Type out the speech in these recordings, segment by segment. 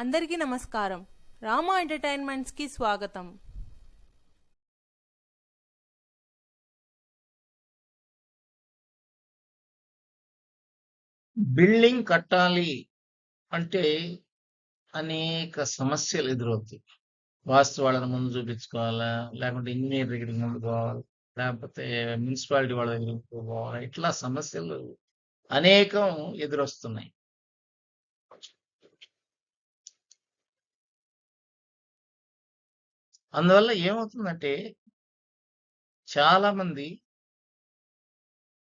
అందరికీ నమస్కారం. రామా ఎంటర్టైన్మెంట్స్కి స్వాగతం. బిల్డింగ్ కట్టాలి అంటే అనేక సమస్యలు ఎదురవుతాయి. వాస్తు వాళ్ళని ముందు చూపించుకోవాలా? లేకుంటే ఇంజనీర్ దగ్గరికి ముందు పోవాలి? లేకపోతే మున్సిపాలిటీ వాళ్ళ దగ్గరికి పోవాలా? ఇట్లా సమస్యలు అనేకం ఎదురొస్తున్నాయి. అందువల్ల ఏమవుతుందంటే చాలా మంది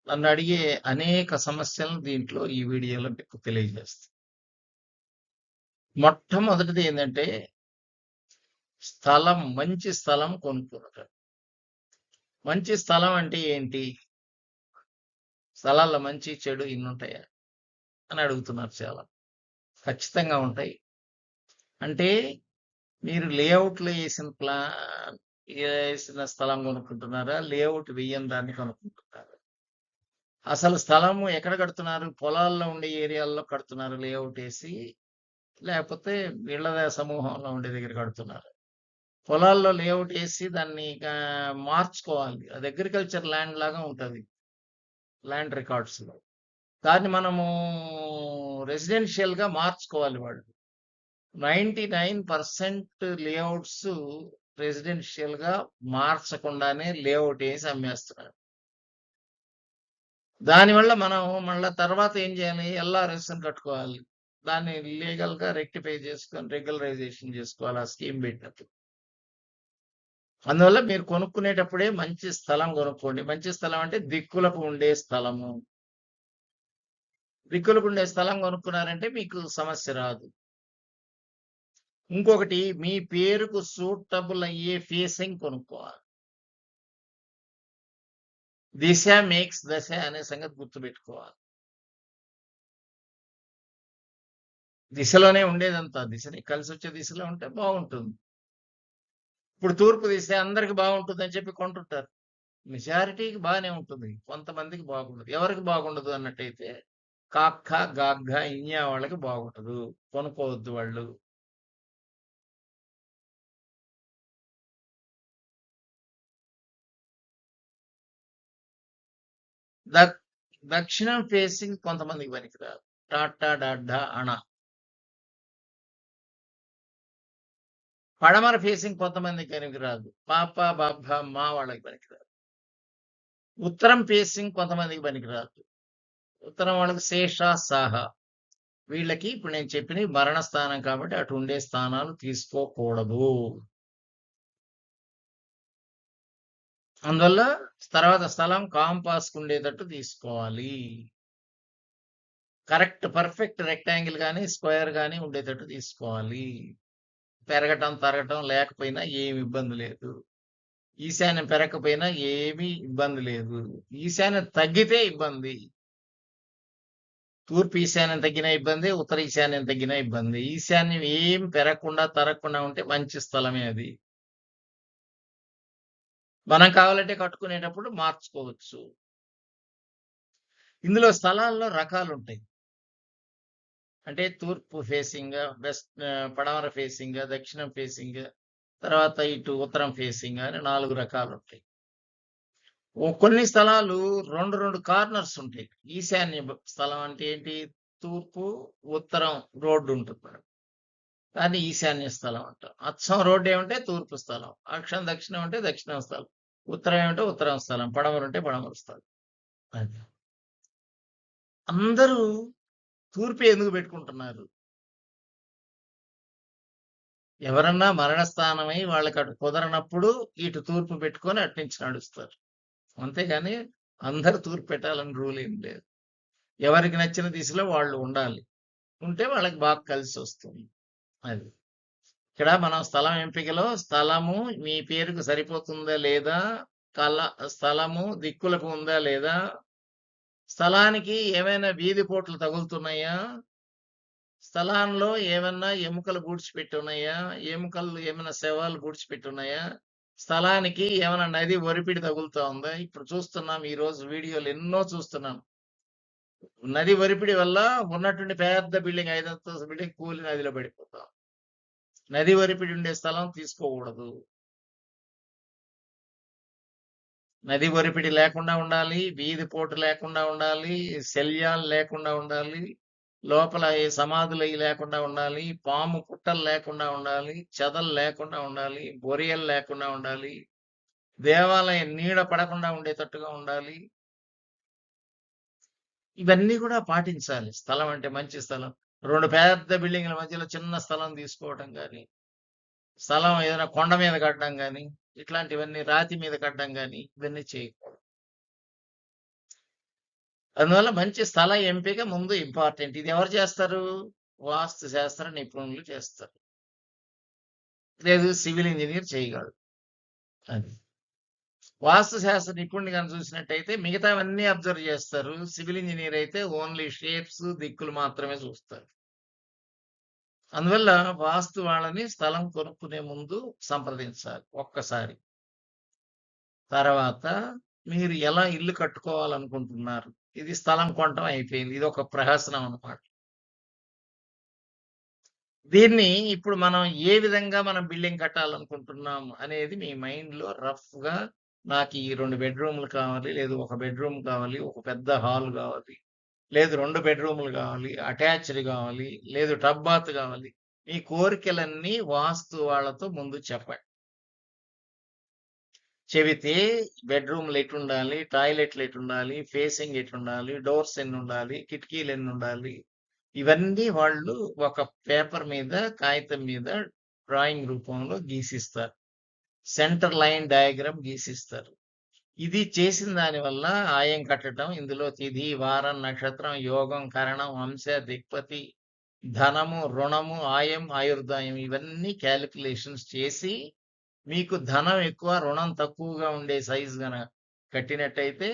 నన్ను అడిగే అనేక సమస్యలను దీంట్లో ఈ వీడియోలో మీకు తెలియజేస్తాను మొట్టమొదటిది ఏంటంటే స్థలం మంచి స్థలం కొనుక్కోవటం మంచి స్థలం అంటే ఏంటి? స్థలాల్లో మంచి చెడు ఇన్ని ఉంటాయా అని అడుగుతున్నారు చాలా. ఖచ్చితంగా ఉంటాయి. అంటే మీరు లేఅవుట్లో వేసిన ప్లా వేసిన స్థలం కొనుక్కుంటున్నారా? లేఅవుట్ వేయని దాన్ని కొనుక్కుంటున్నారా? అసలు స్థలము ఎక్కడ కడుతున్నారు? పొలాల్లో ఉండే ఏరియాల్లో కడుతున్నారు లేఅవుట్ వేసి లేకపోతే వీళ్ళ సమూహంలో ఉండే దగ్గర కడుతున్నారు? పొలాల్లో లేఅవుట్ వేసి దాన్ని మార్చుకోవాలి. అది అగ్రికల్చర్ ల్యాండ్ లాగా ఉంటుంది. ల్యాండ్ రికార్డ్స్లో. దాన్ని మనము రెసిడెన్షియల్గా మార్చుకోవాలి వాళ్ళు. నైంటీ నైన్ పర్సెంట్ లేఅవుట్స్ రెసిడెన్షియల్గా మార్చకుండానే లేఅవుట్ వేసి అమ్మేస్తున్నారు. దానివల్ల మనం మళ్ళీ తర్వాత ఏం చేయాలి? ఎల్ఆర్ఎస్ అని కట్టుకోవాలి. దాన్ని లీగల్గా రెక్టిఫై చేసుకొని రెగ్యులరైజేషన్ చేసుకోవాలి ఆ స్కీమ్ పెట్టినప్పుడు. అందువల్ల మీరు కొనుక్కునేటప్పుడే మంచి స్థలం కొనుక్కోండి. మంచి స్థలం అంటే దిక్కులకు ఉండే స్థలము. దిక్కులకు ఉండే స్థలం కొనుక్కున్నారంటే మీకు సమస్య రాదు. ఇంకొకటి మీ పేరుకు సూటబుల్ అయ్యే ఫేసింగ్ కొనుక్కోవాలి. దిశ మేక్స్ దశ అనే సంగతి గుర్తుపెట్టుకోవాలి. దిశలోనే ఉండేదంతా దిశని కలిసి వచ్చే దిశలో ఉంటే బాగుంటుంది. ఇప్పుడు తూర్పు దిశ అందరికి బాగుంటుంది అని చెప్పి కొంటుంటారు. మెజారిటీకి బాగానే ఉంటుంది. కొంతమందికి బాగుండదు. ఎవరికి బాగుండదు అన్నట్టయితే కాక్క గాగ్గ ఇన్యా వాళ్ళకి బాగుండదు కొనుక్కోవద్దు వాళ్ళు. దక్షిణం ఫేసింగ్ కొంతమందికి పనికిరాదు టాటా డాడ్డా అణ. పడమర ఫేసింగ్ కొంతమందికి పనికిరాదు పాప బాబా మా వాళ్ళకి పనికిరాదు ఉత్తరం ఫేసింగ్ కొంతమందికి పనికిరాదు ఉత్తరం వాళ్ళకి శేష సాహ. వీళ్ళకి ఇప్పుడు నేను చెప్పిన మరణ స్థానం కాబట్టి అటు ఉండే స్థానాలు తీసుకోకూడదు. అందువల్ల తర్వాత స్థలం కాంపాస్ ఉండేటట్టు తీసుకోవాలి. కరెక్ట్ పర్ఫెక్ట్ రెక్టాంగిల్ కానీ స్క్వేర్ కానీ ఉండేటట్టు తీసుకోవాలి. పెరగటం తరగటం లేకపోయినా ఏమి ఇబ్బంది లేదు. ఈశాన్యం పెరగకపోయినా ఏమీ ఇబ్బంది లేదు. ఈశాన్యం తగ్గితే ఇబ్బంది. తూర్పు ఈశాన్యం తగ్గిన ఇబ్బంది ఉత్తర ఈశాన్యం తగ్గిన ఇబ్బంది. ఈశాన్యం ఏం పెరగకుండా తరగకుండా ఉంటే మంచి స్థలమే అది. మనం కావాలంటే కట్టుకునేటప్పుడు మార్చుకోవచ్చు. ఇందులో స్థలాల్లో రకాలు ఉంటాయి అంటే తూర్పు ఫేసింగ్ వెస్ట్ పడమర ఫేసింగ్ దక్షిణం ఫేసింగ్ తర్వాత ఇటు ఉత్తరం ఫేసింగ్ అని నాలుగు రకాలు ఉంటాయి కొన్ని స్థలాలు రెండు రెండు కార్నర్స్ ఉంటాయి. ఈశాన్య స్థలం అంటే ఏంటి? తూర్పు ఉత్తరం రోడ్డు ఉంటుంది దాన్ని ఈశాన్య స్థలం అంటాం. అచ్చం రోడ్డు ఏమంటే తూర్పు స్థలం. అక్షం దక్షిణం అంటే దక్షిణం స్థలం. ఉత్తరం ఏమంటే ఉత్తరం స్థలం. పడమర అంటే పడమర స్థలం. అది. అందరూ తూర్పు ఎందుకు పెట్టుకుంటున్నారు? ఎవరన్నా మరణస్థానమై వాళ్ళకి అటు కుదరనప్పుడు ఇటు తూర్పు పెట్టుకొని అటు నుంచి నడుస్తారు. అంతేగాని అందరు తూర్పు పెట్టాలని రూల్ ఏం లేదు. ఎవరికి నచ్చిన దిశలో వాళ్ళు ఉండాలి. ఉంటే వాళ్ళకి బాగా కలిసి వస్తుంది. అది. ఇక్కడ మనం స్థలం ఎంపికలో స్థలము మీ పేరుకు సరిపోతుందా లేదా కళ స్థలము దిక్కులకు ఉందా లేదా స్థలానికి ఏమైనా వీధి పోట్లు తగులుతున్నాయా స్థలంలో ఏమన్నా ఎముకలు పూడ్చిపెట్టి ఉన్నాయా ఎముకలు ఏమైనా శవాలు పూడ్చిపెట్టి ఉన్నాయా స్థలానికి ఏమైనా నది ఒరిపిడి తగులుతా ఉందా? ఇప్పుడు చూస్తున్నాం ఈ రోజు వీడియోలు ఎన్నో చూస్తున్నాం. నది ఒరిపిడి వల్ల ఉన్నటువంటి పెద్ద బిల్డింగ్ ఐదంతస్తుల బిల్డింగ్ కూలి నదిలో పడిపోతాం. నది ఒరిపిడి ఉండే స్థలం తీసుకోకూడదు. నది ఒరిపిడి లేకుండా ఉండాలి వీధి పోటు లేకుండా ఉండాలి శల్యాలు లేకుండా ఉండాలి లోపల ఏ సమాధులు లేకుండా ఉండాలి పాము పుట్టలు లేకుండా ఉండాలి చెదలు లేకుండా ఉండాలి బొరియలు లేకుండా ఉండాలి దేవాలయం నీడ పడకుండా ఉండేటట్టుగా ఉండాలి ఇవన్నీ కూడా పాటించాలి. స్థలం అంటే మంచి స్థలం. రెండు పెద్ద బిల్డింగ్ల మధ్యలో చిన్న స్థలం తీసుకోవటం కానీ స్థలం ఏదైనా కొండ మీద కట్టడం కానీ ఇట్లాంటివన్నీ రాతి మీద కట్టడం కానీ ఇవన్నీ చేయకూడదు. అందువల్ల మంచి స్థల ఎంపిక ముందు ఇంపార్టెంట్. ఇది ఎవరు చేస్తారు? వాస్తు శాస్త్ర నిపుణులు చేస్తారు. లేదు సివిల్ ఇంజనీర్ చేయగలడు అది. వాస్తుశాస్త్ర నిపుణుడు చూసినట్టయితే మిగతావన్నీ అబ్జర్వ్ చేస్తారు. సివిల్ ఇంజనీర్ అయితే ఓన్లీ షేప్స్ దిక్కులు మాత్రమే చూస్తారు. అందువల్ల వాస్తు వాళ్ళని స్థలం కొనుక్కునే ముందు సంప్రదించాలి ఒక్కసారి. తర్వాత మీరు ఎలా ఇల్లు కట్టుకోవాలనుకుంటున్నారు? ఇది స్థలం కొనటం అయిపోయింది. ఇది ఒక ప్రహసనం అనమాట దీన్ని ఇప్పుడు మనం ఏ విధంగా మనం బిల్డింగ్ కట్టాలనుకుంటున్నాం అనేది మీ మైండ్లో రఫ్గా నాకు ఈ రెండు బెడ్రూమ్లు కావాలి లేదు ఒక బెడ్రూమ్ కావాలి ఒక పెద్ద హాల్ కావాలి లేదు రెండు బెడ్రూమ్లు కావాలి అటాచ్డ్ కావాలి లేదు టబ్ బాత్ కావాలి మీ కోరికలన్నీ వాస్తు వాళ్ళతో ముందు చెప్పండి. చెబితే బెడ్రూమ్లు ఎట్టుండాలి టాయిలెట్లు ఎట్టుండాలి ఫేసింగ్ ఎట్టుండాలి డోర్స్ ఎన్ని ఉండాలి కిటికీలు ఎన్ని ఉండాలి ఇవన్నీ వాళ్ళు ఒక పేపర్ మీద కాగితం మీద డ్రాయింగ్ రూపంలో గీసిస్తారు. సెంటర్ లైన్ డయాగ్రామ్ గీసిస్తారు. ఇది చేసిన దానివల్ల ఆయం కట్టడం ఇందులో తిథి వారం నక్షత్రం యోగం కరణం అంశ దిక్పతి ధనము రుణము ఆయం ఆయుర్దాయం ఇవన్నీ క్యాలిక్యులేషన్స్ చేసి మీకు ధనం ఎక్కువ రుణం తక్కువగా ఉండే సైజు గన కట్టినట్టయితే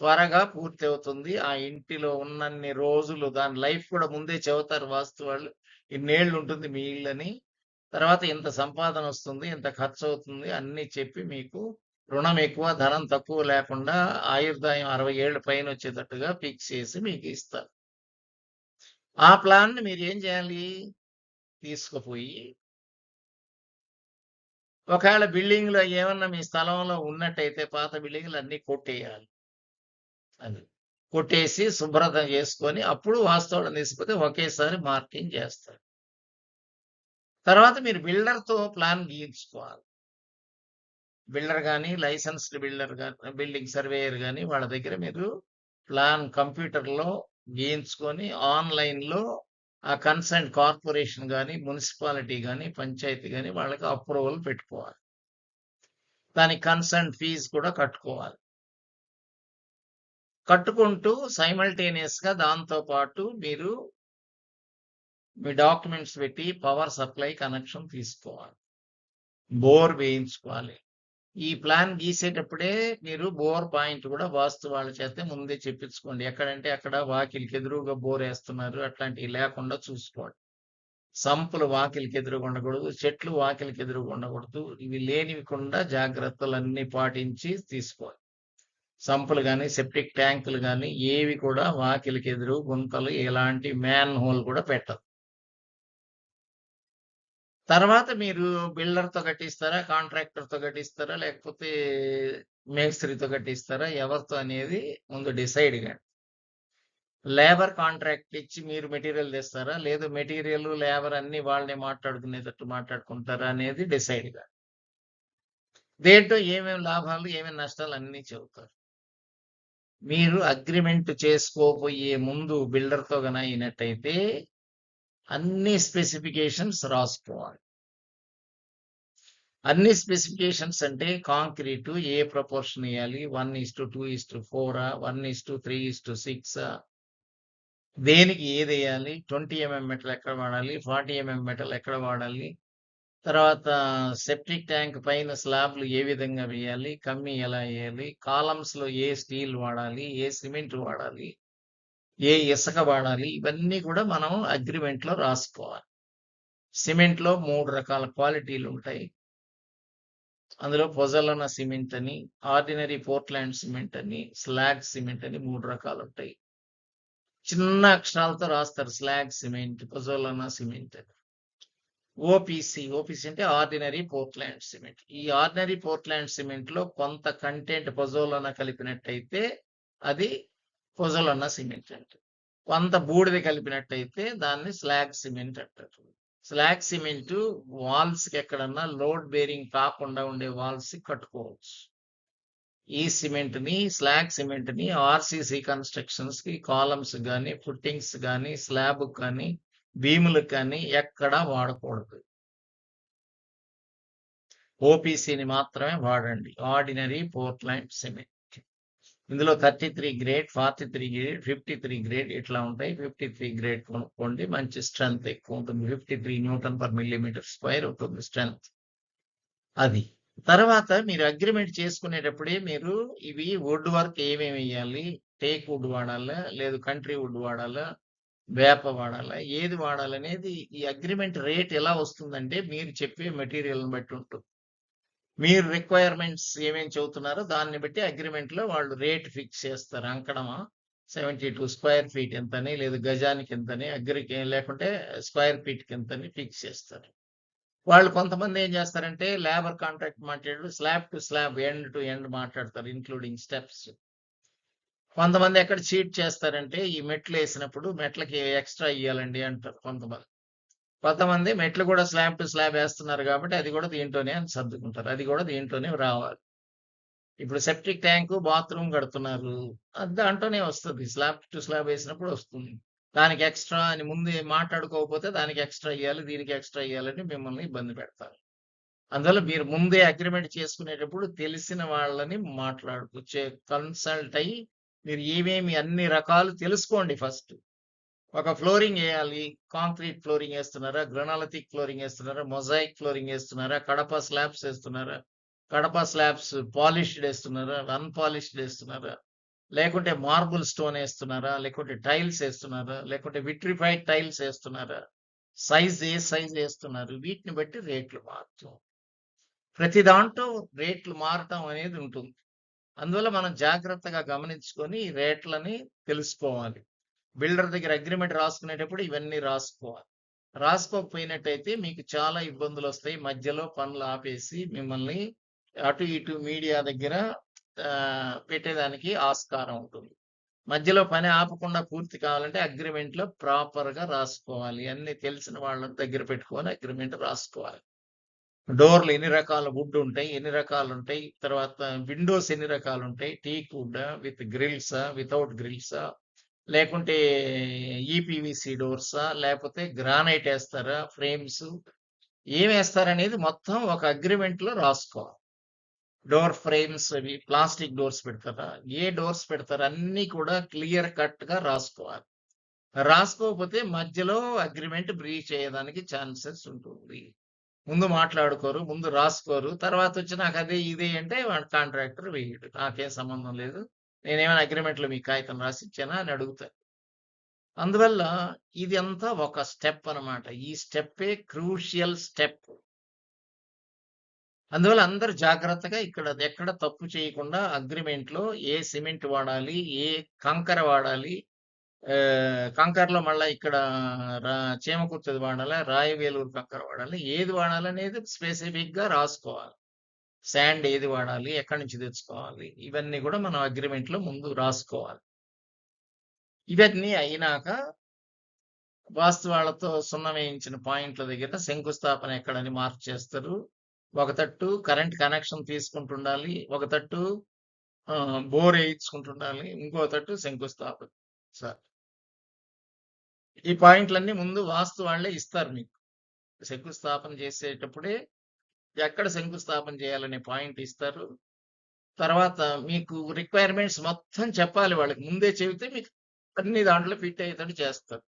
త్వరగా పూర్తి అవుతుంది ఆ ఇంటిలో ఉన్నన్ని రోజులు దాని లైఫ్ కూడా ముందే చెబుతారు వాస్తు వాళ్ళు ఇన్నేళ్ళు ఉంటుంది మీ ఇళ్ళని. తర్వాత ఇంత సంపాదన వస్తుంది ఇంత ఖర్చు అవుతుంది అన్ని చెప్పి మీకు రుణం ఎక్కువ ధనం తక్కువ లేకుండా ఆయుర్దాయం అరవై ఏళ్ళ పైన వచ్చేటట్టుగా ఫిక్స్ చేసి మీకు ఇస్తారు. ఆ ప్లాన్ని మీరు ఏం చేయాలి? తీసుకుపోయి ఒకవేళ బిల్డింగ్లో ఏమన్నా మీ స్థలంలో ఉన్నట్టయితే పాత బిల్డింగ్లు అన్ని కొట్టేయాలి. అది కొట్టేసి శుభ్రత చేసుకొని అప్పుడు వాస్తవం తీసుకుపోతే ఒకేసారి మార్కింగ్ చేస్తారు. తర్వాత మీరు బిల్డర్తో ప్లాన్ గీయించుకోవాలి. బిల్డర్ కానీ లైసెన్స్డ్ బిల్డర్ కానీ బిల్డింగ్ సర్వేయర్ కానీ వాళ్ళ దగ్గర మీరు ప్లాన్ కంప్యూటర్లో గీయించుకొని ఆన్లైన్లో ఆ కన్సర్న్ కార్పొరేషన్ కానీ మున్సిపాలిటీ కానీ పంచాయతీ కానీ వాళ్ళకి అప్రూవల్ పెట్టుకోవాలి. దానికి కన్సర్న్ ఫీజు కూడా కట్టుకోవాలి. కట్టుకుంటూ సైమల్టేనియస్గా దాంతో పాటు మీరు మీ డాక్యుమెంట్స్ పెట్టి పవర్ సప్లై కనెక్షన్ తీసుకోవాలి. బోర్ వేయించుకోవాలి. ఈ ప్లాన్ గీసేటప్పుడే మీరు బోర్ పాయింట్ కూడా వాస్తు వాళ్ళ చేత ముందే చెప్పించుకోండి. ఎక్కడంటే అక్కడ వాకిలికి ఎదురుగా బోర్ వేస్తున్నారు. అట్లాంటివి లేకుండా చూసుకోండి. సంపులు వాకిలికి ఎదురుగా ఉండకూడదు. చెట్లు వాకిలికి ఎదురుగా ఉండకూడదు. ఇవి లేనివికుండా జాగ్రత్తలన్నీ పాటించి తీసుకోవాలి. సంపులు కానీ సెప్టిక్ ట్యాంకులు కానీ ఏవి కూడా వాకిలికి ఎదురు గుంతలు ఎలాంటి మ్యాన్ హోల్ కూడా పెట్టదు. తర్వాత మీరు బిల్డర్తో తో కట్టిస్తారా కాంట్రాక్టర్తో కట్టిస్తారా లేకపోతే మేస్త్రితో కట్టిస్తారా? ఎవరితో అనేది ముందు డిసైడ్ కానీ లేబర్ కాంట్రాక్ట్ ఇచ్చి మీరు మెటీరియల్ తెస్తారా? లేదు మెటీరియల్ లేబర్ అన్ని వాళ్ళని మాట్లాడుకునేటట్టు మాట్లాడుకుంటారా అనేది డిసైడ్ కానీ దేంట్లో ఏమేమి లాభాలు ఏమేమి నష్టాలు అన్నీ చెబుతారు. మీరు అగ్రిమెంట్ చేసుకోపోయే ముందు బిల్డర్తో కన అయినట్టయితే అన్ని స్పెసిఫికేషన్స్ రాసుకోవాలి. అన్ని స్పెసిఫికేషన్స్ అంటే కాంక్రీటు ఏ ప్రపోర్షన్ ఇవ్వాలి one is to two is to four? One is to three is to six? దేనికి ఏది వేయాలి? ట్వంటీ ఎంఎం మెటల్ ఎక్కడ వాడాలి? ఫార్టీ ఎంఎం మెటల్ ఎక్కడ వాడాలి? తర్వాత సెప్టిక్ ట్యాంక్ పైన స్లాబ్లు ఏ విధంగా వేయాలి? కమ్మి ఎలా వేయాలి? కాలమ్స్లో ఏ స్టీల్ వాడాలి? ఏ సిమెంట్ వాడాలి? ఏ ఇసుక వాడాలి ఇవన్నీ కూడా మనం అగ్రిమెంట్లో రాసుకోవాలి. సిమెంట్లో మూడు రకాల క్వాలిటీలు ఉంటాయి. అందులో పొజలన సిమెంట్ అని ఆర్డినరీ పోర్ట్లాండ్ సిమెంట్ అని స్లాగ్ సిమెంట్ అని మూడు రకాలు ఉంటాయి. చిన్న అక్షరాలతో రాస్తారు స్లాగ్ సిమెంట్ పొజోలనా సిమెంట్ అని. ఓపీసీ ఓపీసీ అంటే ఆర్డినరీ పోర్ట్లాండ్ సిమెంట్. ఈ ఆర్డినరీ పోర్ట్లాండ్ సిమెంట్లో కొంత కంటెంట్ పొజోలన కలిపినట్టయితే అది పొజోలన్న సిమెంట్ అంటారు కొంత బూడిద కలిపినట్టయితే దాన్ని స్లాగ్ సిమెంట్ అంటారు. స్లాగ్ సిమెంట్ వాల్స్కి ఎక్కడన్నా లోడ్ బేరింగ్ కాకుండా ఉండే వాల్స్కి కట్టుకోవచ్చు. ఈ సిమెంట్ని స్లాగ్ సిమెంట్ని ఆర్సీసీ కన్స్ట్రక్షన్స్కి కాలమ్స్ కానీ ఫుట్టింగ్స్ కానీ స్లాబ్ కానీ భీములకు కానీ ఎక్కడా వాడకూడదు. ఓపీసీని మాత్రమే వాడండి. Ordinary Portland cement. ఇందులో thirty three grade forty three grade fifty three grade ఇట్లా ఉంటాయి. ఫిఫ్టీ త్రీ గ్రేడ్ కొనుక్కోండి. మంచి స్ట్రెంత్ ఎక్కువ ఉంటుంది. Fifty three newton per millimetre square ఉంటుంది స్ట్రెంత్ అది. తర్వాత మీరు అగ్రిమెంట్ చేసుకునేటప్పుడే మీరు ఇవి వుడ్ వర్క్ ఏమేమి వేయాలి? టేక్ వుడ్ వాడాలా? లేదు కంట్రీ వుడ్ వాడాలా? వేప వాడాలా? ఏది వాడాలనేది ఈ అగ్రిమెంట్ రేట్ ఎలా వస్తుందంటే మీరు చెప్పే మెటీరియల్ని బట్టి ఉంటుంది. మీరు రిక్వైర్మెంట్స్ ఏమేమి చెబుతున్నారో దాన్ని బట్టి అగ్రిమెంట్లో వాళ్ళు రేట్ ఫిక్స్ చేస్తారు. అంకడమా సెవెంటీ టూ స్క్వేర్ ఫీట్ ఎంతని లేదు గజానికి ఎంతని అగ్రికి లేకుంటే స్క్వేర్ ఫీట్కి ఎంతని ఫిక్స్ చేస్తారు. వాళ్ళు కొంతమంది ఏం చేస్తారంటే లేబర్ కాంట్రాక్ట్ మాట్లాడు slab to slab end to end మాట్లాడతారు ఇంక్లూడింగ్ స్టెప్స్ కొంతమంది ఎక్కడ చీట్ చేస్తారంటే ఈ మెట్లు వేసినప్పుడు మెట్లకి ఎక్స్ట్రా ఇవ్వాలండి అంటారు కొంతమంది. కొంతమంది మెట్లు కూడా స్లాబ్ టు స్లాబ్ వేస్తున్నారు కాబట్టి అది కూడా దీంట్లోనే అని సర్దుకుంటారు. అది కూడా దీంట్లోనే రావాలి. ఇప్పుడు సెప్టిక్ ట్యాంక్ బాత్రూమ్ కడుతున్నారు. దాంట్లోనే వస్తుంది. స్లాబ్ టు స్లాబ్ వేసినప్పుడు వస్తుంది. దానికి ఎక్స్ట్రా అని ముందు మాట్లాడుకోకపోతే దానికి ఎక్స్ట్రా ఇవ్వాలి దీనికి ఎక్స్ట్రా ఇవ్వాలని మిమ్మల్ని ఇబ్బంది పెడతారు. అందువల్ల మీరు ముందే అగ్రిమెంట్ చేసుకునేటప్పుడు తెలిసిన వాళ్ళని మాట్లాడుకో కన్సల్ట్ అయ్యి మీరు ఏమేమి అన్ని రకాలు తెలుసుకోండి ఫస్ట్. ఒక ఫ్లోరింగ్ వేయాలి. కాంక్రీట్ ఫ్లోరింగ్ వేస్తున్నారా? గ్రనాలతిక్ ఫ్లోరింగ్ వేస్తున్నారా? మొజాయిక్ ఫ్లోరింగ్ వేస్తున్నారా? కడప స్లాబ్స్ వేస్తున్నారా? కడప స్లాబ్స్ పాలిష్డ్ వేస్తున్నారా? అన్పాలిష్డ్ వేస్తున్నారా? లేకుంటే మార్బుల్ స్టోన్ వేస్తున్నారా? లేకుంటే టైల్స్ వేస్తున్నారా? లేకుంటే విట్రిఫైడ్ టైల్స్ వేస్తున్నారా? సైజ్ ఏ సైజ్ వేస్తున్నారు? వీటిని బట్టి రేట్లు మారుతూ. ప్రతి దాంట్లో రేట్లు మారటం అనేది ఉంటుంది. అందువల్ల మనం జాగ్రత్తగా గమనించుకొని రేట్లని తెలుసుకోవాలి. బిల్డర్ దగ్గర అగ్రిమెంట్ రాసుకునేటప్పుడు ఇవన్నీ రాసుకోవాలి. రాసుకోకపోయినట్టయితే మీకు చాలా ఇబ్బందులు వస్తాయి. మధ్యలో పనులు ఆపేసి మిమ్మల్ని అటు ఇటు మీడియా దగ్గర పెట్టేదానికి ఆస్కారం ఉంటుంది. మధ్యలో పని ఆపకుండా పూర్తి కావాలంటే అగ్రిమెంట్లో ప్రాపర్గా ప్రాపర్గా రాసుకోవాలి. అన్ని తెలిసిన వాళ్ళ దగ్గర పెట్టుకొని అగ్రిమెంట్ రాసుకోవాలి. డోర్లు ఎన్ని రకాల వుడ్ ఉంటాయి ఎన్ని రకాలు ఉంటాయి తర్వాత విండోస్ ఎన్ని రకాలు ఉంటాయి టీక్ వుడ్ విత్ గ్రిల్సా వితౌట్ గ్రిల్సా లేకుంటే ఈపీవీసీ డోర్సా లేకపోతే గ్రానైట్ వేస్తారా ఫ్రేమ్స్ ఏం వేస్తారనేది మొత్తం ఒక అగ్రిమెంట్లో రాసుకోవాలి. డోర్ ఫ్రేమ్స్ అవి ప్లాస్టిక్ డోర్స్ పెడతారా ఏ డోర్స్ పెడతారా అన్ని కూడా క్లియర్ కట్గా రాసుకోవాలి. రాసుకోకపోతే మధ్యలో అగ్రిమెంట్ బ్రీచ్ అయ్యేదానికి ఛాన్సెస్ ఉంటుంది. ముందు మాట్లాడుకోరు ముందు రాసుకోరు తర్వాత వచ్చి నాకు అదే ఇదే అంటే కాంట్రాక్టర్ వేయడు. నాకేం సంబంధం లేదు. నేనేమైనా అగ్రిమెంట్లు మీ కాగితం రాసిచ్చానా అని అడుగుతాను అందువల్ల ఇది అంతా ఒక స్టెప్ అన్నమాట. ఈ స్టెప్పే క్రూషియల్ స్టెప్ అందువల్ల అందరు జాగ్రత్తగా ఇక్కడ ఎక్కడ తప్పు చేయకుండా అగ్రిమెంట్లో ఏ సిమెంట్ వాడాలి ఏ కంకర వాడాలి కంకరలో మళ్ళీ ఇక్కడ రా చీమకుర్తిది వాడాలా రాయవేలూరు కంకర వాడాలి ఏది వాడాలనేది స్పెసిఫిక్గా రాసుకోవాలి. శాండ్ ఏది వాడాలి ఎక్కడి నుంచి తెచ్చుకోవాలి ఇవన్నీ కూడా మనం అగ్రిమెంట్లో ముందు రాసుకోవాలి. ఇవన్నీ అయినాక వాస్తు వాళ్ళతో సున్నం వేయించిన పాయింట్ల దగ్గర శంకుస్థాపన ఎక్కడని మార్క్ చేస్తారు. ఒక తట్టు కరెంట్ కనెక్షన్ తీసుకుంటుండాలి ఒక తట్టు బోర్ వేయించుకుంటుండాలి ఇంకో తట్టు శంకుస్థాపన. సార్. ఈ పాయింట్లన్నీ ముందు వాస్తు వాళ్ళే ఇస్తారు మీకు. శంకుస్థాపన చేసేటప్పుడే ఎక్కడ శంకుస్థాపన చేయాలనే పాయింట్ ఇస్తారు. తర్వాత మీకు రిక్వైర్మెంట్స్ మొత్తం చెప్పాలి వాళ్ళకి. ముందే చెబితే మీకు అన్ని దాంట్లో ఫిట్ అయ్యేటట్టు చేస్తారు.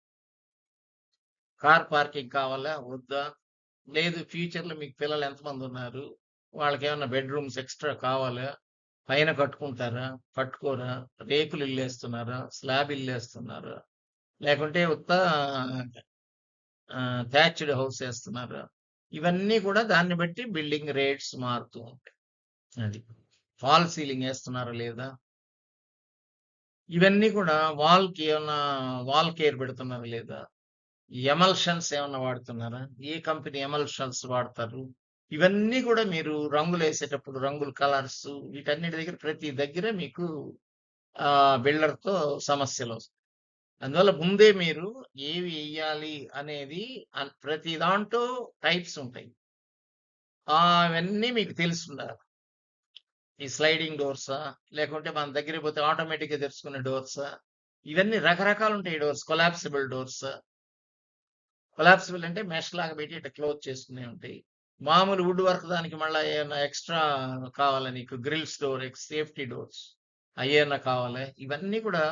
కార్ పార్కింగ్ కావాలా? వద్దా? లేదు ఫ్యూచర్లో మీకు పిల్లలు ఎంతమంది ఉన్నారు? వాళ్ళకి ఏమైనా బెడ్రూమ్స్ ఎక్స్ట్రా కావాలా? పైన కట్టుకుంటారా? కట్టుకోరా రేకులు ఇల్లేస్తున్నారా? స్లాబ్ ఇల్లేస్తున్నారా? లేకుంటే ఉత్త థ్యాచ్డ్ హౌస్ వేస్తున్నారా? ఇవన్నీ కూడా దాన్ని బట్టి బిల్డింగ్ రేట్స్ మారుతూ ఉంటాయి అది ఫాల్ సీలింగ్ వేస్తున్నారా లేదా ఇవన్నీ కూడా వాల్కి వాల్ కేర్ పెడుతున్నారా లేదా ఎమల్షన్స్ ఏమైనా వాడుతున్నారా? ఏ కంపెనీ ఎమల్షన్స్ వాడతారు? ఇవన్నీ కూడా మీరు రంగులు వేసేటప్పుడు రంగులు కలర్స్ వీటన్నిటి దగ్గర ప్రతి దగ్గర మీకు బిల్డర్తో సమస్యలు వస్తాయి అందువల్ల ముందే మీరు ఏవి వేయాలి అనేది ప్రతి దాంట్లో టైప్స్ ఉంటాయి. అవన్నీ మీకు తెలిసుండాలి. ఈ స్లైడింగ్ డోర్సా? లేకుంటే మన దగ్గర పోతే ఆటోమేటిక్‌గా తెరుచుకునే డోర్సా? ఇవన్నీ రకరకాలు ఉంటాయి డోర్స్. Collapsible doors. కొలాప్సిబుల్ అంటే మెష్ లాగా పెట్టి ఇట్లా క్లోజ్ చేసుకునే ఉంటాయి. మామూలు వుడ్ వర్క్ దానికి మళ్ళీ ఏమైనా ఎక్స్‌ట్రా కావాలా నీకు గ్రిల్స్ డోర్, ఎక్స్ సేఫ్టీ డోర్స్ అయ్యేనా కావాలా? ఇవన్నీ కూడా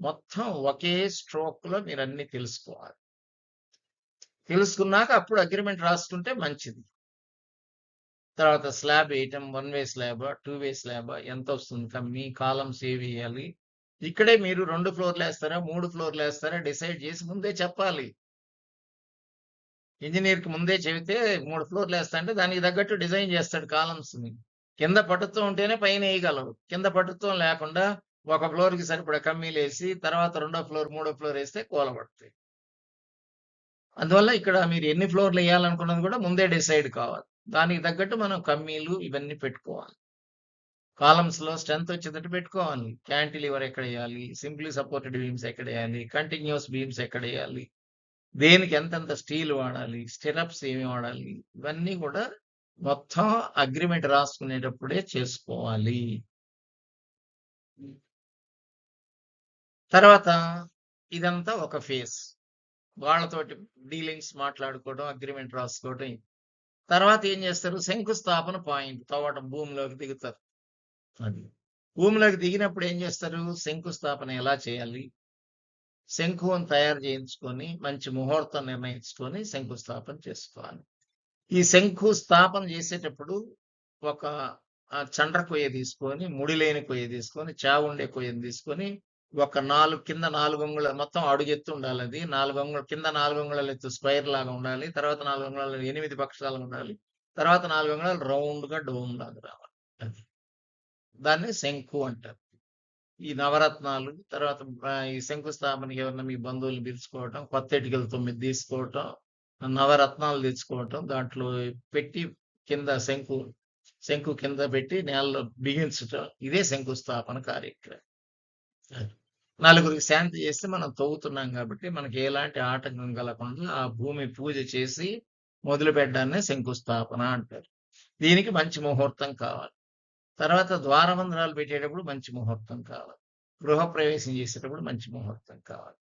మొత్తం ఒకే స్ట్రోక్‌లో అన్ని తెలుసుకోవాలి. తెలుసుకున్నాక అప్పుడు అగ్రిమెంట్ రాసుకుంటే మంచిది. తర్వాత స్లాబ్ వేయటం వన్ వే స్లాబా? టూ వే స్లాబా? ఎంతొస్తుంది కమ్మీ? కాలమ్స్ ఏవేయాలి? ఇక్కడే మీరు రెండు ఫ్లోర్లు వేస్తారా మూడు ఫ్లోర్లు వేస్తారా డిసైడ్ చేసి ముందే చెప్పాలి. ఇంజనీర్కి ముందే చెబితే మూడు ఫ్లోర్లు వేస్తా అంటే దానికి తగ్గట్టు డిజైన్ చేస్తాడు కాలమ్స్‌ని. కింద పటుత్వం ఉంటేనే పైన వేయగలవు కింద పటుత్వం లేకుండా ఒక ఫ్లోర్కి సరిపడే కమ్మీలు వేసి తర్వాత రెండో ఫ్లోర్, మూడో ఫ్లోర్ ఏస్తే కూలబడతాయి. అందువల్ల ఇక్కడ మీరు ఎన్ని ఫ్లోర్లు వేయాలనుకున్నది కూడా ముందే డిసైడ్ కావాలి. దానికి తగ్గట్టు మనం కమ్మీలు ఇవన్నీ పెట్టుకోవాలి. కాలమ్స్‌లో స్ట్రెంత్ వచ్చేటట్టు పెట్టుకోవాలి. క్యాంటిలివర్ వేయాలి సింప్లీ సపోర్టెడ్ బీమ్స్ ఎక్కడ వేయాలి కంటిన్యూస్ బీమ్స్ ఎక్కడ వేయాలి దేనికి ఎంతెంత స్టీల్ వాడాలి? స్టిరప్స్ ఏమి వాడాలి? ఇవన్నీ కూడా మొత్తం అగ్రిమెంట్ రాసుకునేటప్పుడే చేసుకోవాలి. తర్వాత ఇదంతా ఒక ఫేజ్. వాళ్ళతోటి డీలింగ్స్ మాట్లాడుకోవడం, అగ్రిమెంట్ రాసుకోవడం. తర్వాత ఏం చేస్తారు? శంకుస్థాపన పాయింట్ తవ్వటం భూమిలోకి దిగుతారు. అది. భూమిలోకి దిగినప్పుడు ఏం చేస్తారు? శంకుస్థాపన ఎలా చేయాలి? శంకువుని తయారు చేయించుకొని మంచి ముహూర్తం నిర్ణయించుకొని శంకుస్థాపన చేసుకోవాలి. ఈ శంకుస్థాపన చేసేటప్పుడు ఒక చండ్ర కొయ్య తీసుకొని, ముడి లేని కొయ్య తీసుకొని, చావుండే కొయ్యను తీసుకొని ఒక నాలుగు కింద నాలుగు అంగుళాలు మొత్తం అడుగెత్తు ఉండాలది. 4 అంగుళాలు కింద నాలుగు అంగుళాలు ఎత్తు స్క్వేర్ లాగా ఉండాలి. తర్వాత నాలుగు అంగుళాలు ఎనిమిది పక్షాలు ఉండాలి. తర్వాత నాలుగు అంగుళాలు రౌండ్‌గా డోమ్ లాగా రావాలి. అది. దాన్ని శంకు అంటారు. ఈ నవరత్నాలు తర్వాత ఈ శంకుస్థాపనకి ఎవరైనా మీ బంధువులు పిలుచుకోవటం, కొత్త ఇటుకలు తొమ్మిది తీసుకోవటం, నవరత్నాలు తెచ్చుకోవటం, దాంట్లో పెట్టి కింద శంకు శంకు కింద పెట్టి నేలలో బిగించటం. ఇదే శంకుస్థాపన కార్యక్రమం. నలుగురికి శాంతి చేస్తే మనం తవ్వుతున్నాం కాబట్టి మనకి ఎలాంటి ఆటంకం కలగకుండా ఆ భూమి పూజ చేసి మొదలు పెట్టడాన్ని శంకుస్థాపన అంటారు. దీనికి మంచి ముహూర్తం కావాలి. తర్వాత ద్వారబంధాలు పెట్టేటప్పుడు మంచి ముహూర్తం కావాలి. గృహప్రవేశం చేసేటప్పుడు మంచి ముహూర్తం కావాలి.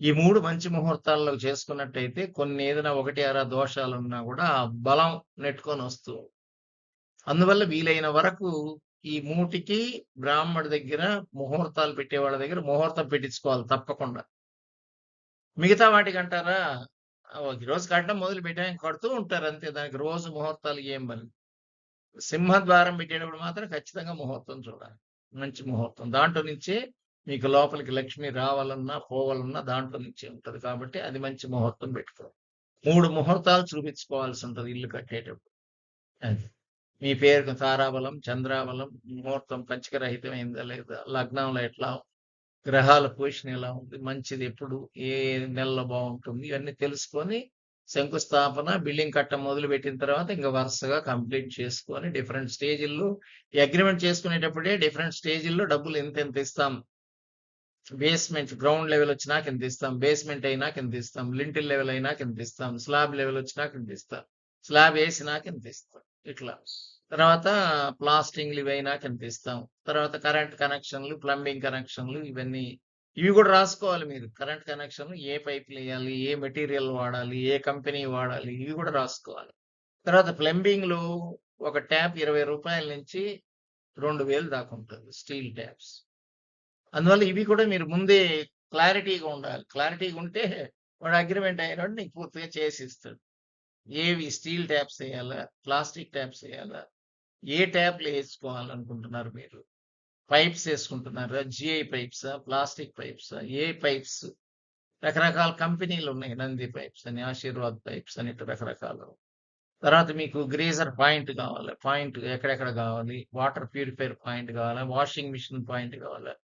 ఈ మూడు మంచి ముహూర్తాల్లో చేసుకున్నట్టయితే కొన్ని ఏదైనా ఒకటి అరా దోషాలున్నా కూడా ఆ బలం నెట్టుకొని వస్తూ అందువల్ల వీలైన వరకు ఈ మూటికి బ్రాహ్మడి దగ్గర ముహూర్తాలు పెట్టేవాళ్ళ దగ్గర ముహూర్తం పెట్టించుకోవాలి తప్పకుండా. మిగతా వాటికంటారా? అంటారా ఈరోజు కట్టడం మొదలు పెట్టాం కడుతూ ఉంటారు అంతే. దానికి రోజు ముహూర్తాలు ఏం పని. సింహద్వారం పెట్టేటప్పుడు మాత్రం ఖచ్చితంగా ముహూర్తం చూడాలి. మంచి ముహూర్తం. దాంట్లో నుంచే మీకు లోపలికి లక్ష్మి రావాలన్నా, పోవాలన్నా దాంట్లో నుంచే ఉంటది కాబట్టి అది మంచి ముహూర్తం పెట్టుకోవాలి. మూడు ముహూర్తాలు చూపించుకోవాల్సి ఉంటుంది ఇల్లు కట్టేటప్పుడు. అది. మీ పేరుకు తారాబలం, చంద్రాబలం, ముహూర్తం పంచక రహితమైందా లేదా? లగ్నంలో ఎట్లా? గ్రహాల పోషణ ఎలా ఉంది? మంచిది ఎప్పుడు? ఏ నెలలో బాగుంటుంది ఇవన్నీ తెలుసుకొని శంకుస్థాపన, బిల్డింగ్ కట్ట మొదలు పెట్టిన తర్వాత ఇంకా వరుసగా కంప్లీట్ చేసుకొని డిఫరెంట్ స్టేజ్‌ల్లో అగ్రిమెంట్ చేసుకునేటప్పుడే డిఫరెంట్ స్టేజ్‌ల్లో డబ్బులు ఇంతింత ఇస్తాం. బేస్‌మెంట్ గ్రౌండ్ లెవెల్ వచ్చినాక ఇంత ఇస్తాం. బేస్‌మెంట్ అయినాక కింద ఇస్తాం. లింటిల్ లెవెల్ అయినాక కింద ఇస్తాం. స్లాబ్ లెవెల్ వచ్చినాక ఇంత ఇస్తాం. స్లాబ్ వేసినాక ఎంత ఇస్తాం. ఇట్లా. తర్వాత ప్లాస్టింగ్‌లు ఇవైనా కనిపిస్తాం ఇస్తాం. తర్వాత కరెంట్ కనెక్షన్‌లు, ప్లంబింగ్ కనెక్షన్‌లు ఇవన్నీ ఇవి కూడా రాసుకోవాలి మీరు. కరెంట్ కనెక్షన్‌లు ఏ పైపులు వేయాలి ఏ మెటీరియల్ వాడాలి? ఏ కంపెనీ వాడాలి? ఇవి కూడా రాసుకోవాలి. తర్వాత ప్లంబింగ్‌లో ఒక ట్యాప్ ఇరవై రూపాయల నుంచి 2000 దాకా ఉంటుంది స్టీల్ ట్యాప్స్. అందువల్ల ఇవి కూడా మీరు ముందే క్లారిటీగా ఉండాలి. క్లారిటీగా ఉంటే వాడు అగ్రిమెంట్ అయినాడు నీకు పూర్తిగా చేసి ఇస్తాడు ఏవి స్టీల్ ట్యాప్స్ వేయాలా ప్లాస్టిక్ ట్యాప్స్ వేయాలా ఏ ట్యాప్‌లు వేసుకోవాలనుకుంటున్నారు మీరు? పైప్స్ వేసుకుంటున్నారా జిఐ పైప్స్ ప్లాస్టిక్ పైప్స్ ఏ పైప్స్? రకరకాల కంపెనీలు ఉన్నాయి నంది పైప్స్ అని, ఆశీర్వాద్ పైప్స్ అని రకరకాలు. తర్వాత మీకు గ్రీజర్ పాయింట్ కావాలి పాయింట్ ఎక్కడెక్కడ కావాలి? వాటర్ ప్యూరిఫైయర్ పాయింట్ కావాలా? వాషింగ్ మిషన్ పాయింట్ కావాలా?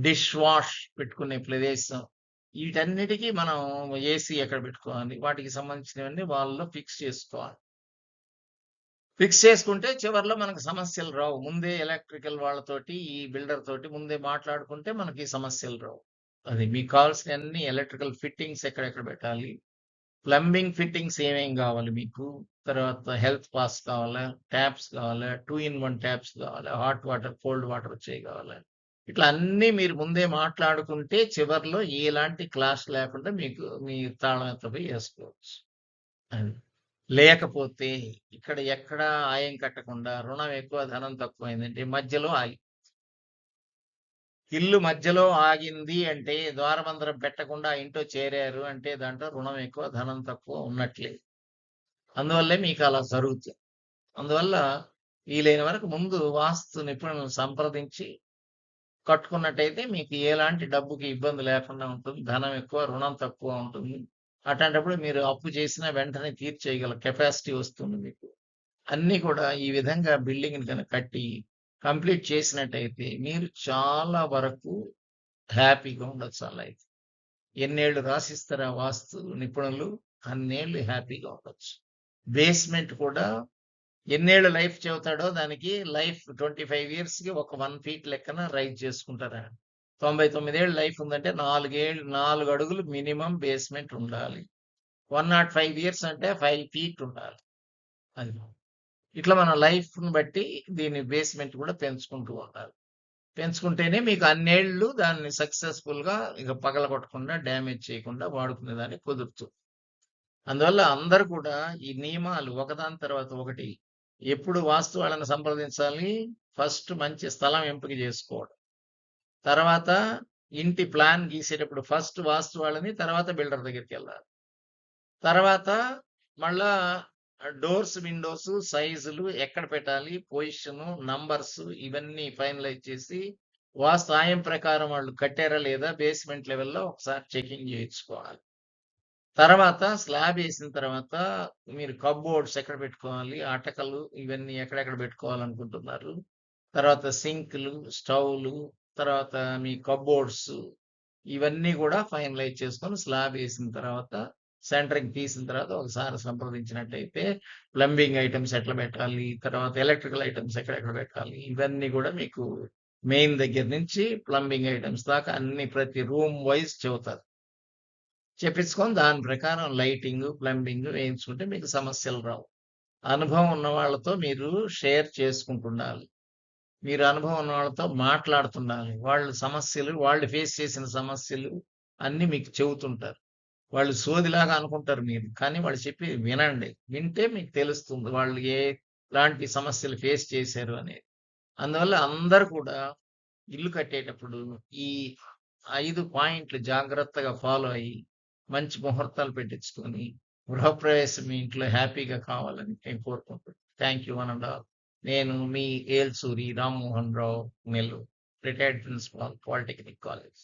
డిష్ వాష్ పెట్టుకునే ప్రదేశం వీటన్నిటికీ మనం ఏసీ ఎక్కడ పెట్టుకోవాలి? వాటికి సంబంధించినవన్నీ వాళ్ళలో ఫిక్స్ చేసుకోవాలి. ఫిక్స్ చేసుకుంటే చివర్లో మనకు సమస్యలు రావు. ముందే ఎలక్ట్రికల్ వాళ్ళతోటి ఈ బిల్డర్ తోటి ముందే మాట్లాడుకుంటే మనకి సమస్యలు రావు. అది మీకు కావాల్సిన అన్ని ఎలక్ట్రికల్ ఫిట్టింగ్స్ ఎక్కడెక్కడ పెట్టాలి? ప్లంబింగ్ ఫిట్టింగ్స్ ఏమేం కావాలి మీకు? తర్వాత హెల్త్ పాస్ కావాలా? ట్యాప్స్ కావాలా? టూ ఇన్ వన్ ట్యాప్స్ కావాలా? హాట్ వాటర్ కోల్డ్ వాటర్ వచ్చేవి కావాలా? ఇట్లా అన్ని మీరు ముందే మాట్లాడుకుంటే చివర్లో ఎలాంటి క్లాష్ లేకుండా మీకు మీ తాళం ఎత్తపోయి వేసుకోవచ్చు. అది. లేకపోతే ఇక్కడ ఎక్కడ ఆయం కట్టకుండా రుణం ఎక్కువ ధనం తక్కువ అయిందంటే మధ్యలో ఆగి. ఇల్లు మధ్యలో ఆగింది అంటే ద్వారబంధరం పెట్టకుండా ఇంట్లో చేరారు అంటే దాంట్లో రుణం ఎక్కువ ధనం తక్కువ ఉన్నట్లే. అందువల్లే మీకు అలా జరుగుతుంది. అందువల్ల వీలైన వరకు ముందు వాస్తు నిపుణులను సంప్రదించి కట్టుకున్నట్టయితే మీకు ఎలాంటి డబ్బుకి ఇబ్బంది లేకుండా ఉంటుంది ధనం ఎక్కువ రుణం తక్కువ ఉంటుంది. అట్లాంటప్పుడు మీరు అప్పు చేసినా వెంటనే తీర్చేయగల కెపాసిటీ వస్తుంది మీకు. అన్నీ కూడా ఈ విధంగా బిల్డింగ్ కనుక కట్టి కంప్లీట్ చేసినట్టయితే మీరు చాలా వరకు హ్యాపీగా ఉండొచ్చు అలా అయితే ఎన్నేళ్ళు రాసిస్తారా వాస్తు నిపుణులు అన్నేళ్ళు హ్యాపీగా ఉండొచ్చు. బేస్మెంట్ కూడా ఎన్నేళ్ళు లైఫ్ చెబుతాడో దానికి లైఫ్ ట్వంటీ ఫైవ్ ఇయర్స్కి ఒక వన్ ఫీట్ లెక్కన రైజ్ చేసుకుంటారా తొంభై తొమ్మిదేళ్ళు లైఫ్ ఉందంటే నాలుగేళ్ళు నాలుగు అడుగులు మినిమం బేస్మెంట్ ఉండాలి. వన్ నాట్ ఫైవ్ ఇయర్స్ అంటే ఫైవ్ ఫీట్ ఉండాలి. అది. ఇట్లా మన లైఫ్ను బట్టి దీని బేస్మెంట్ కూడా పెంచుకుంటూ ఉండాలి. పెంచుకుంటేనే మీకు అన్నేళ్ళు దాన్ని సక్సెస్ఫుల్గా ఇక పగల కొట్టకుండా డ్యామేజ్ చేయకుండా వాడుకునే దాన్ని కుదురుతుంది. అందువల్ల అందరు కూడా ఈ నియమాలు ఒకదాని తర్వాత ఒకటి ఎప్పుడు వాస్తు వాళ్ళని సంప్రదించాలి? ఫస్ట్ మంచి స్థలం ఎంపిక చేసుకోవడం. తర్వాత ఇంటి ప్లాన్ గీసేటప్పుడు ఫస్ట్ వాస్తు వాళ్ళని తర్వాత బిల్డర్ దగ్గరికి వెళ్ళాలి. తర్వాత మళ్ళా డోర్స్ విండోస్ సైజులు ఎక్కడ పెట్టాలి? పొజిషన్ నంబర్స్ ఇవన్నీ ఫైనలైజ్ చేసి వాస్తు ఆయం ప్రకారం వాళ్ళు కట్టారా లేదా? బేస్మెంట్ లెవెల్లో ఒకసారి చెకింగ్ చేయించుకోవాలి. తర్వాత స్లాబ్ వేసిన తర్వాత మీరు కబ్బోర్డ్స్ ఎక్కడ పెట్టుకోవాలి అటకలు ఇవన్నీ ఎక్కడెక్కడ పెట్టుకోవాలనుకుంటున్నారు? తర్వాత సింక్లు స్టవ్లు తర్వాత మీ కబ్బోర్డ్స్ ఇవన్నీ కూడా ఫైనలైజ్ చేసుకొని స్లాబ్ వేసిన తర్వాత సెంటరింగ్ తీసిన తర్వాత ఒకసారి సంప్రదించినట్టయితే ప్లంబింగ్ ఐటమ్స్ ఎట్లా పెట్టాలి తర్వాత ఎలక్ట్రికల్ ఐటమ్స్ ఎక్కడెక్కడ పెట్టాలి ఇవన్నీ కూడా మీకు మెయిన్ దగ్గర నుంచి ప్లంబింగ్ ఐటమ్స్ దాకా అన్ని ప్రతి రూమ్ వైజ్ చెబుతారు. చెప్పించుకొని దాని ప్రకారం లైటింగ్ ప్లంబింగ్ వేయించుకుంటే మీకు సమస్యలు రావు. అనుభవం ఉన్న వాళ్ళతో మీరు షేర్ చేసుకుంటుండాలి. మీరు అనుభవం ఉన్న వాళ్ళతో మాట్లాడుతుండాలి. వాళ్ళ సమస్యలు వాళ్ళు ఫేస్ చేసిన సమస్యలు అన్నీ మీకు చెబుతుంటారు. వాళ్ళు సోదిలాగా అనుకుంటారు మీరు కానీ వాళ్ళు చెప్పి వినండి. వింటే మీకు తెలుస్తుంది వాళ్ళు ఏ లాంటి సమస్యలు ఫేస్ చేశారు అనేది. అందువల్ల అందరు కూడా ఇల్లు కట్టేటప్పుడు ఈ ఐదు పాయింట్లు జాగ్రత్తగా ఫాలో అయ్యి మంచి ముహూర్తాలు పెట్టించుకొని గృహప్రవేశం మీ ఇంట్లో హ్యాపీగా కావాలని నేను కోరుకుంటున్నాను. Thank you one and all నేను మీ Elsuri Rammohan Rao Nellore retired principal polytechnic college.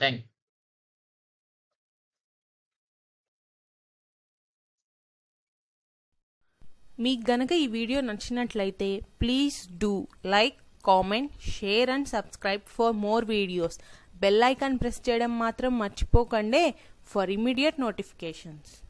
Thank you మీకు గనక ఈ వీడియో నచ్చినట్లయితే please do like comment share and subscribe for more videos. Bell icon press చేయడం మాత్రం మర్చిపోకండి. for immediate notifications.